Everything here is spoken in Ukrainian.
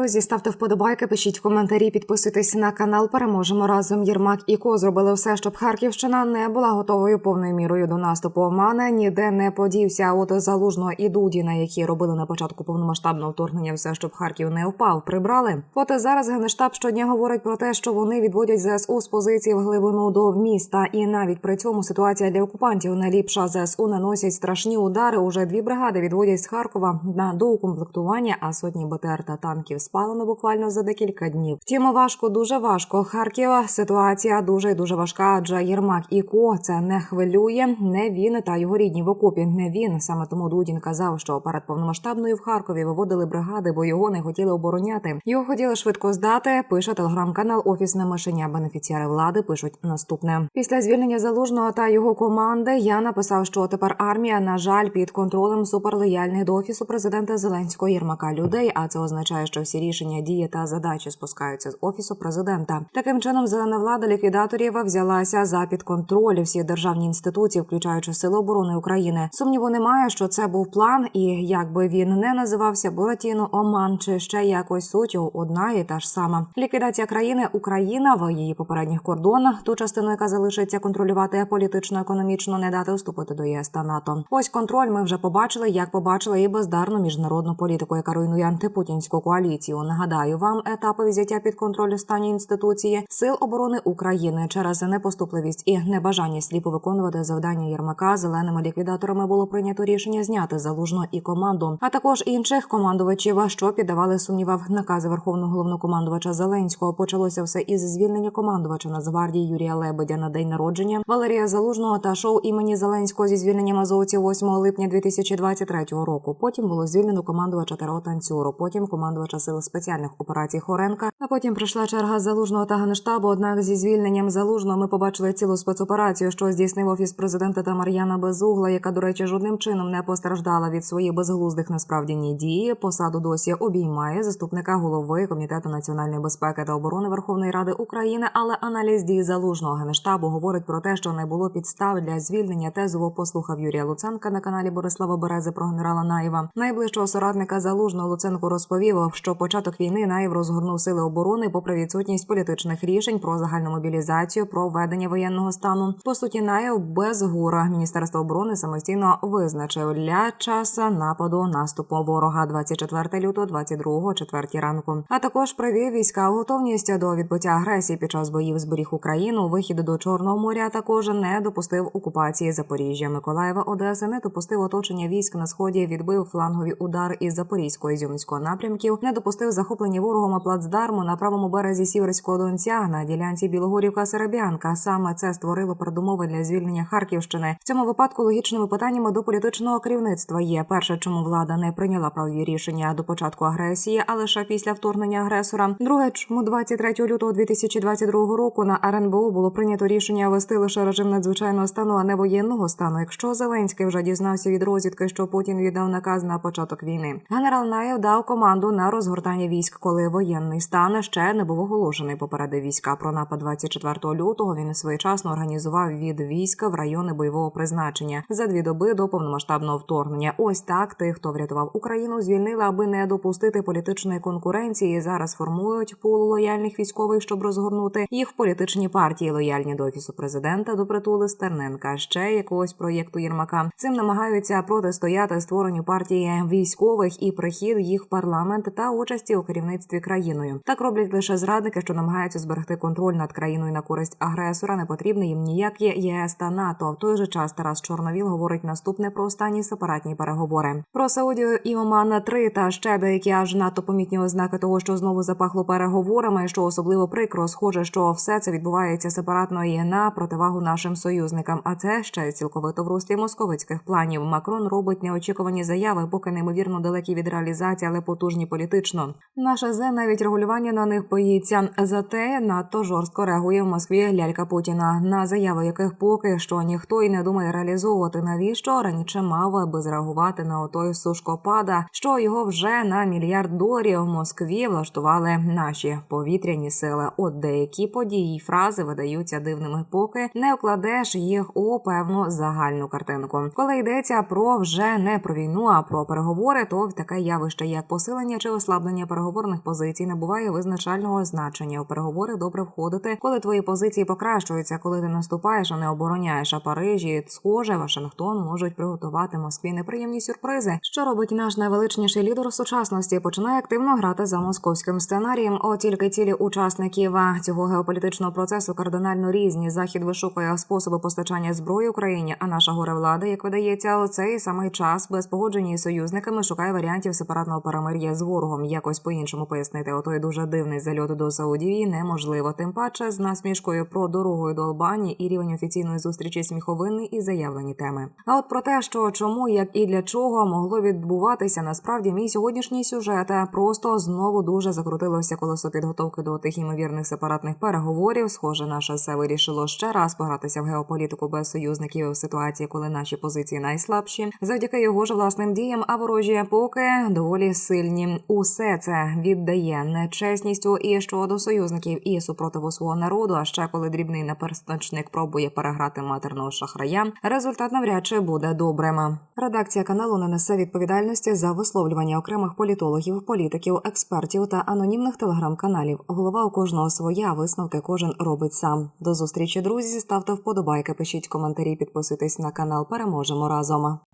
Друзі, ставте вподобайки, пишіть коментарі, підписуйтесь на канал. Переможемо разом. Єрмак і Ко зробили все, щоб Харківщина не була готовою повною мірою до наступу. Омана ніде не подівся. От залужного і Дудіна, які робили на початку повномасштабного вторгнення, все, щоб Харків не впав, прибрали. От зараз генештаб щодня говорить про те, що вони відводять ЗСУ з позиції в глибину до міста, і навіть при цьому ситуація для окупантів не ліпша. ЗСУ наносять страшні удари. Уже дві бригади відводять з Харкова на доукомплектування, а сотні БТР та танків спалено буквально за декілька днів. Втім, важко, дуже важко. Харкова ситуація дуже і дуже важка. Адже Єрмак і Ко це не хвилює. Не він та його рідні в окопі. Не він. Саме тому Дудін казав, що перед повномасштабною в Харкові виводили бригади, бо його не хотіли обороняти. Його хотіли швидко здати. Пише телеграм-канал Офісне мишеня. Бенефіціари влади пишуть наступне. Після звільнення залужного та його команди я написав, що тепер армія, на жаль, під контролем суперлояльних до офісу президента Зеленського Єрмака людей. А це означає, що всі рішення, дії та задачі спускаються з офісу президента. Таким чином, зелена влада ліквідаторів взялася за під контроль всі державні інституції, включаючи Сили оборони України. Сумніву немає, що це був план, і якби він не називався Буратіно, Оман чи ще якось суть одна і та ж сама. Ліквідація країни Україна в її попередніх кордонах, ту частину, яка залишиться контролювати політично, економічно, не дати вступити до ЄС та НАТО. Ось контроль. Ми вже побачили, як побачили і бездарну міжнародну політику, яка руйнує антипутінську коаліцію. Нагадаю вам етапи взяття під контроль останні інституції сил оборони України через непоступливість і небажання сліпо виконувати завдання Єрмака зеленими ліквідаторами було прийнято рішення зняти залужно і команду, а також інших командувачів, що піддавали сумнівав накази верховного головнокомандувача Зеленського. Почалося все із звільнення командувача Нацгвардії Юрія Лебедя на день народження Валерія Залужного та шоу імені Зеленського зі звільненням азовців 8 липня 2023 року. Потім було звільнено командувача Таро Танцюру, потім командувача сил спеціальних операцій Хоренка. А потім прийшла черга залужного та генштабу. Однак зі звільненням залужного ми побачили цілу спецоперацію, що здійснив офіс президента та Мар'яна Безугла, яка, до речі, жодним чином не постраждала від своїх безглуздих насправді ні дії. Посаду досі обіймає заступника голови комітету національної безпеки та оборони Верховної Ради України. Але аналіз дій залужного генштабу говорить про те, що не було підстав для звільнення. Тезово послухав Юрія Луценка на каналі Борислава Берези про генерала Наєва. Найближчого соратника залужного Луценко розповів, що початок війни Наєв розгорнув сили оборони, попри відсутність політичних рішень про загальну мобілізацію, про введення воєнного стану. По суті, Наєв без гура Міністерство оборони самостійно визначив для часу нападу наступу ворога 24 лютого, 22 четверті ранку. А також привів війська готовність до відбуття агресії під час боїв зберіг Україну. Вихід до Чорного моря також не допустив окупації Запоріжжя, Миколаєва, Одеси, не допустив оточення військ на сході, відбив флангові удар із Запорізького Зюмського напрямків, не допустив захоплення ворогом плацдарму на правому березі Сіверського Донця на ділянці Білогорівка Сереб'янка. Саме це створило передумови для звільнення Харківщини. В цьому випадку логічними питаннями до політичного керівництва є перше, чому влада не прийняла правові рішення до початку агресії, а лише після вторгнення агресора. Друге, чому 23 лютого 2022 року на РНБО було прийнято рішення вести лише режим надзвичайного стану, а не воєнного стану. Якщо Зеленський вже дізнався від розвідки, що Путін віддав наказ на початок війни. Генерал Наєв дав команду на розгортання військ, коли воєнний стан ще не був оголошений. Попередив війська про напад 24 лютого. Він своєчасно організував від війська в райони бойового призначення за дві доби до повномасштабного вторгнення. Ось так тих, хто врятував Україну, звільнили, аби не допустити політичної конкуренції. Зараз формують пул лояльних військових, щоб розгорнути їх політичні партії, лояльні до офісу президента, до притули Стерненка, ще якогось проєкту Єрмака. Цим намагаються протистояти створенню партії військових і прихід їх в парламент та участі у керівництві країною. Так роблять лише зрадники, що намагаються зберегти контроль над країною на користь агресора. Не потрібне їм ніякі ЄС та НАТО. В той же час Тарас Чорновіл говорить наступне про останні сепаратні переговори. Про Саудію і Оман 3 та ще деякі аж надто помітні ознаки того, що знову запахло переговорами. Що особливо прикро, схоже, що все це відбувається сепаратно і на противагу нашим союзникам. А це ще цілковито в руслі московицьких планів. Макрон робить неочікувані заяви, поки неймовірно далекі від реалізації, але потужні політично. Наша зе навіть регулювання на них боїться. Зате надто жорстко реагує в Москві лялька Путіна на заяви, яких поки що ніхто й не думає реалізовувати. Навіщо раніше мав би зреагувати на отой сушкопада, що його вже на мільярд доларів в Москві влаштували наші повітряні сили. От деякі події й фрази видаються дивними, поки не вкладеш їх у певну загальну картинку. Коли йдеться про вже не про війну, а про переговори, то таке явище, як посилення чи ослаблення висловлення переговорних позицій набуває визначального значення. У переговори добре входити, коли твої позиції покращуються, коли ти наступаєш, а не обороняєш. А Парижі, схоже, Вашингтон можуть приготувати Москві неприємні сюрпризи. Що робить наш найвеличніший лідер сучасності? Починає активно грати за московським сценарієм. От тільки цілі учасників цього геополітичного процесу кардинально різні. Захід вишукує способи постачання зброї Україні. А наша горе влада, як видається, у цей самий час без погодження із союзниками шукає варіантів сепаратного перемир'я з ворогом. Якось по-іншому пояснити отой дуже дивний зальот до Саудівії неможливо. Тим паче з насмішкою про дорогою до Албанії і рівень офіційної зустрічі сміховинний і заявлені теми. А от про те, що чому, як і для чого могло відбуватися, насправді мій сьогоднішній сюжет а, просто знову дуже закрутилося колесо підготовки до тих імовірних сепаратних переговорів. Схоже, наше все вирішило ще раз погратися в геополітику без союзників в ситуації, коли наші позиції найслабші, завдяки його ж власним діям, а ворожі поки доволі сильні. Усе це віддає нечесністю і щодо союзників, і супротиву свого народу. А ще коли дрібний наперсточник пробує переграти матерного шахрая, результат навряд чи буде добрим. Редакція каналу не несе відповідальності за висловлювання окремих політологів, політиків, експертів та анонімних телеграм-каналів. Голова у кожного своя висновки кожен робить сам. До зустрічі, друзі. Ставте вподобайки, пишіть коментарі, підписуйтесь на канал. Переможемо разом.